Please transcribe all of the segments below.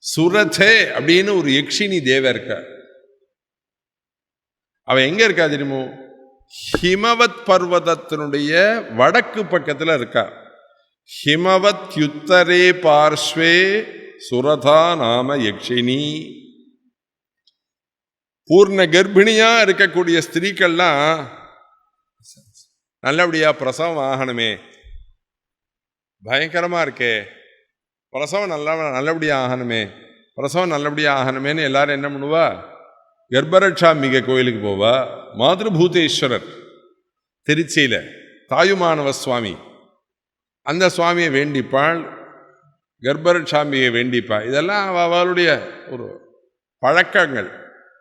சுரதே அப்படின்னு ஒரு யக்ஷினி தேவ இருக்கா? அவ எங்க இருக்கா தெரியுமோ? ஹிமவத் பர்வதத்தினுடைய வடக்கு பக்கத்தில் இருக்கா. ஹிமவத் யுத்தரே பார்ஸ்வே சுரதா நாம யக்ஷினி. பூர்ண கர்ப்பிணியா இருக்கக்கூடிய ஸ்திரீக்கள்லாம் நல்லபடியா பிரசவம் ஆகணுமே. பயங்கரமா இருக்கே. பிரசவம் நல்லா நல்லபடியாக ஆகணுமே. பிரசவம் நல்லபடியாக ஆகணுமேனு எல்லாரும் என்ன பண்ணுவா? கர்ப்பரட்சாம்பிகை கோயிலுக்கு போவா. மாதிருபூதேஸ்வரர் திருச்சியில தாயுமானவ சுவாமி. அந்த சுவாமியை வேண்டிப்பாள் கர்ப்பரட்சாம்பியை வேண்டிப்பா. இதெல்லாம் அவளுடைய ஒரு பழக்கங்கள்.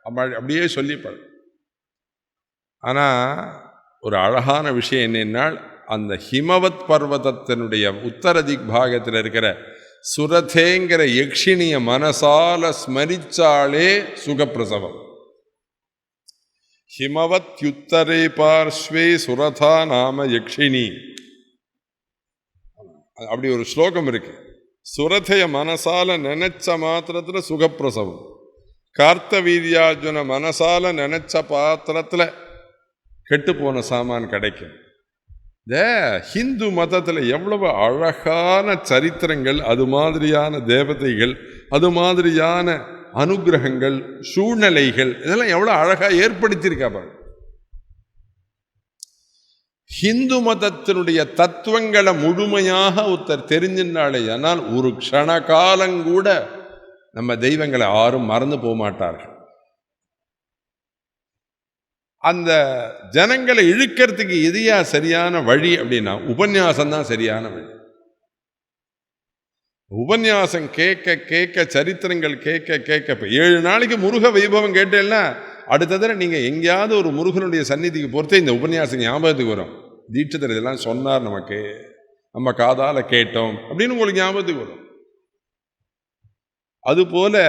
அவள் அப்படியே சொல்லிப்பாள். ஆனால் ஒரு அழகான விஷயம் என்னென்னால் அந்த ஹிமவத் பர்வதத்தினுடைய உத்தர திக் பாகத்தில் இருக்கிற சுரதேங்கிற யக்ஷினிய மனசால ஸ்மரிச்சாலே சுகப்பிரசவம். ஹிமவத்யுத்தரே பார்ஸ்வே சுரதா நாம யக்ஷினி அப்படி ஒரு ஸ்லோகம் இருக்கு. சுரதைய மனசால நினைச்ச மாத்திரத்தில் சுகப்பிரசவம். கார்த்தவீரியார்ஜுன மனசால நினைச்ச பாத்திரத்தில் கெட்டு போன சாமான் கிடைக்கும். இந்த ஹிந்து மதத்தில் எவ்வளவு அழகான சரித்திரங்கள் அது மாதிரியான தேவதைகள் அது மாதிரியான அனுகிரகங்கள் சூழ்நிலைகள் இதெல்லாம் எவ்வளோ அழகாக ஏற்படுத்தியிருக்கா பாருங்க. ஹிந்து மதத்தினுடைய தத்துவங்களை முழுமையாக ஒருத்தர் தெரிஞ்சின்றாலே ஆனால் ஒரு க்ஷண காலங்கூட நம்ம தெய்வங்களை யாரும் மறந்து போக மாட்டார்கள் அந்த ஜனங்களை இழுக்கிறதுக்கு எதையா சரியான வழி அப்படின்னா உபன்யாசம் தான் சரியான வழி. உபன்யாசம் கேட்க கேட்க சரித்திரங்கள் கேட்க கேட்க இப்போ ஏழு நாளைக்கு முருக வைபவம் கேட்டேன்னா அடுத்த தடவை நீங்கள் எங்கேயாவது ஒரு முருகனுடைய சந்நிதிக்கு பொறுத்தே இந்த உபன்யாசம் ஞாபகத்துக்கு வரும். தீட்சிதர் இதெல்லாம் சொன்னார் நமக்கு. நம்ம காதால் கேட்டோம் அப்படின்னு உங்களுக்கு ஞாபகத்துக்கு வரும். அதுபோல்